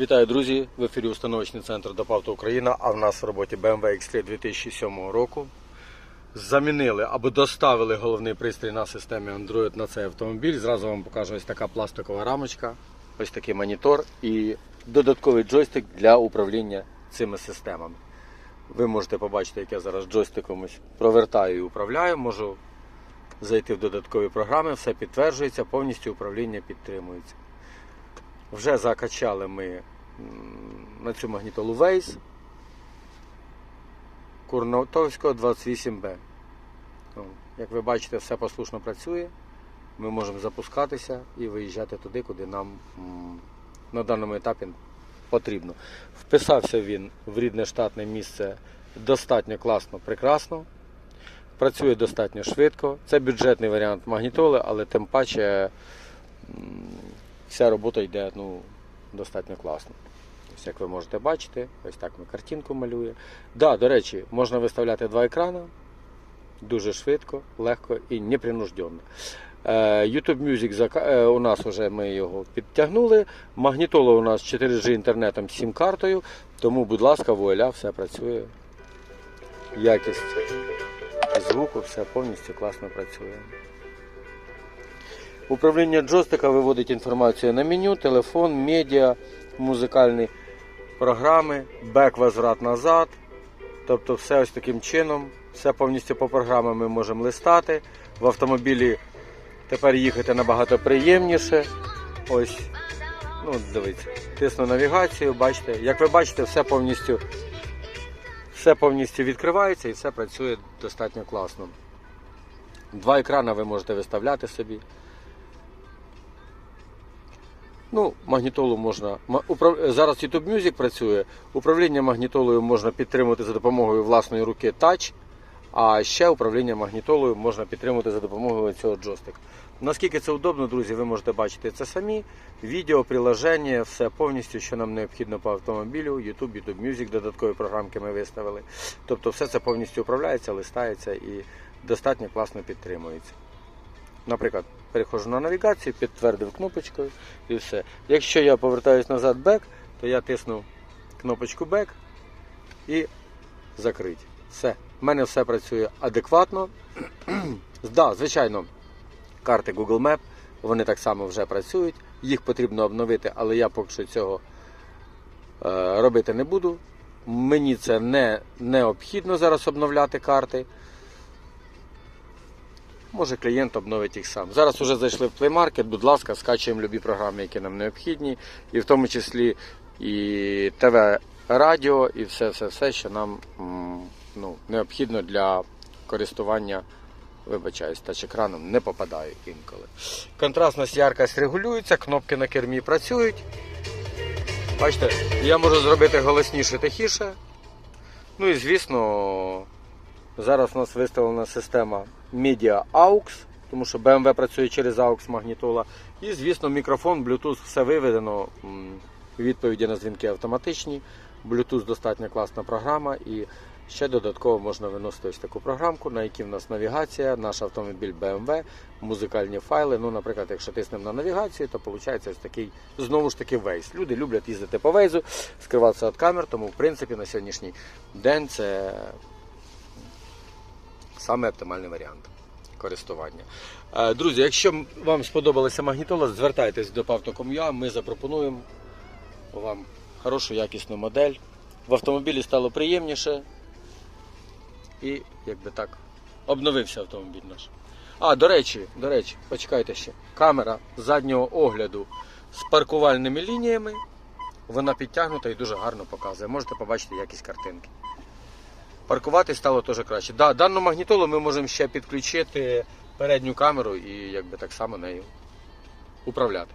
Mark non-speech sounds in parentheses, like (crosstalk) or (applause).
Вітаю, друзі! В ефірі установочний центр Допавто Україна, а в нас в роботі BMW X3 2007 року. Замінили або доставили головний пристрій на системі Android на цей автомобіль. Зразу вам покажу ось така пластикова рамочка, ось такий монітор і додатковий джойстик для управління цими системами. Ви можете побачити, як я зараз джойстиком ось провертаю і управляю. Можу зайти в додаткові програми, все підтверджується, повністю управління підтримується. Вже закачали ми на цю магнітолу Waze Курнатовського 28Б. Як ви бачите, все послушно працює. Ми можемо запускатися і виїжджати туди, куди нам на даному етапі потрібно. Вписався він в рідне штатне місце достатньо класно, прекрасно. Працює достатньо швидко. Це бюджетний варіант магнітоли, але тим паче вся робота йде ну, достатньо класно. Ось як ви можете бачити, ось так ми картинку малює. Да, до речі, можна виставляти два екрани дуже швидко, легко і непринужденно. Е, YouTube Music е, у нас вже ми його підтягнули. Магнітола у нас 4G інтернетом з сім-картою, тому, будь ласка, вуаля, все працює. Якість звуку, все повністю класно працює. Управління джойстика виводить інформацію на меню, телефон, медіа, музикальні програми, бек возврат назад. Тобто все ось таким чином, все повністю по програмам ми можемо листати. В автомобілі тепер їхати набагато приємніше. Ось, ну дивіться, тисну навігацію, бачите. Як ви бачите, все повністю, все повністю відкривається і все працює достатньо класно. Два екрани ви можете виставляти собі. Ну, магнітолу можна. Зараз YouTube Music працює. Управління магнітолою можна підтримувати за допомогою власної руки Touch, а ще управління магнітолою можна підтримувати за допомогою цього джойстика. Наскільки це удобно, друзі, ви можете бачити це самі. Відео, приложення, все повністю, що нам необхідно по автомобілю, YouTube, YouTube Music, додаткові програмки ми виставили. Тобто все це повністю управляється, листається і достатньо класно підтримується. Наприклад, переходжу на навігацію, підтвердив кнопочкою і все. Якщо я повертаюсь назад бек, то я тисну кнопочку бек і закрить. Все. У мене все працює адекватно. (clears throat) да, звичайно, карти Google Map, вони так само вже працюють. Їх потрібно обновити, але я поки що цього е, робити не буду. Мені це не необхідно зараз обновляти карти. Може клієнт обновить їх сам. Зараз вже зайшли в Market, будь ласка, скачуємо любі програми, які нам необхідні, і в тому числі і ТВ радіо, і все, все, все, що нам ну, необхідно для користування, вибачаюсь, тач-екраном не попадає інколи. Контрастність, яркость регулюється, кнопки на кермі працюють. Бачите, я можу зробити голосніше, тихіше. Ну і звісно, Зараз у нас виставлена система Media AUX, тому що BMW працює через AUX магнітола. І, звісно, мікрофон, Bluetooth, все виведено. Відповіді на дзвінки автоматичні. Bluetooth достатньо класна програма. І ще додатково можна виносити ось таку програмку, на якій в нас навігація, наш автомобіль BMW, музикальні файли. Ну, наприклад, якщо тиснемо на навігацію, то виходить ось такий знову ж таки Waze. Люди люблять їздити по Waze, скриватися від камер, тому в принципі на сьогоднішній день це саме оптимальний варіант користування. Е, Друзі, якщо вам сподобалася магнітола, звертайтесь до Павтоком'я, ми запропонуємо вам хорошу якісну модель. В автомобілі стало приємніше і якби так обновився автомобіль наш. А, до речі, до речі, почекайте ще. Камера заднього огляду з паркувальними лініями. Вона підтягнута і дуже гарно показує. Можете побачити якість картинки. Паркувати стало теж краще. Да, дану магнітолу ми можемо ще підключити передню камеру і якби так само нею управляти.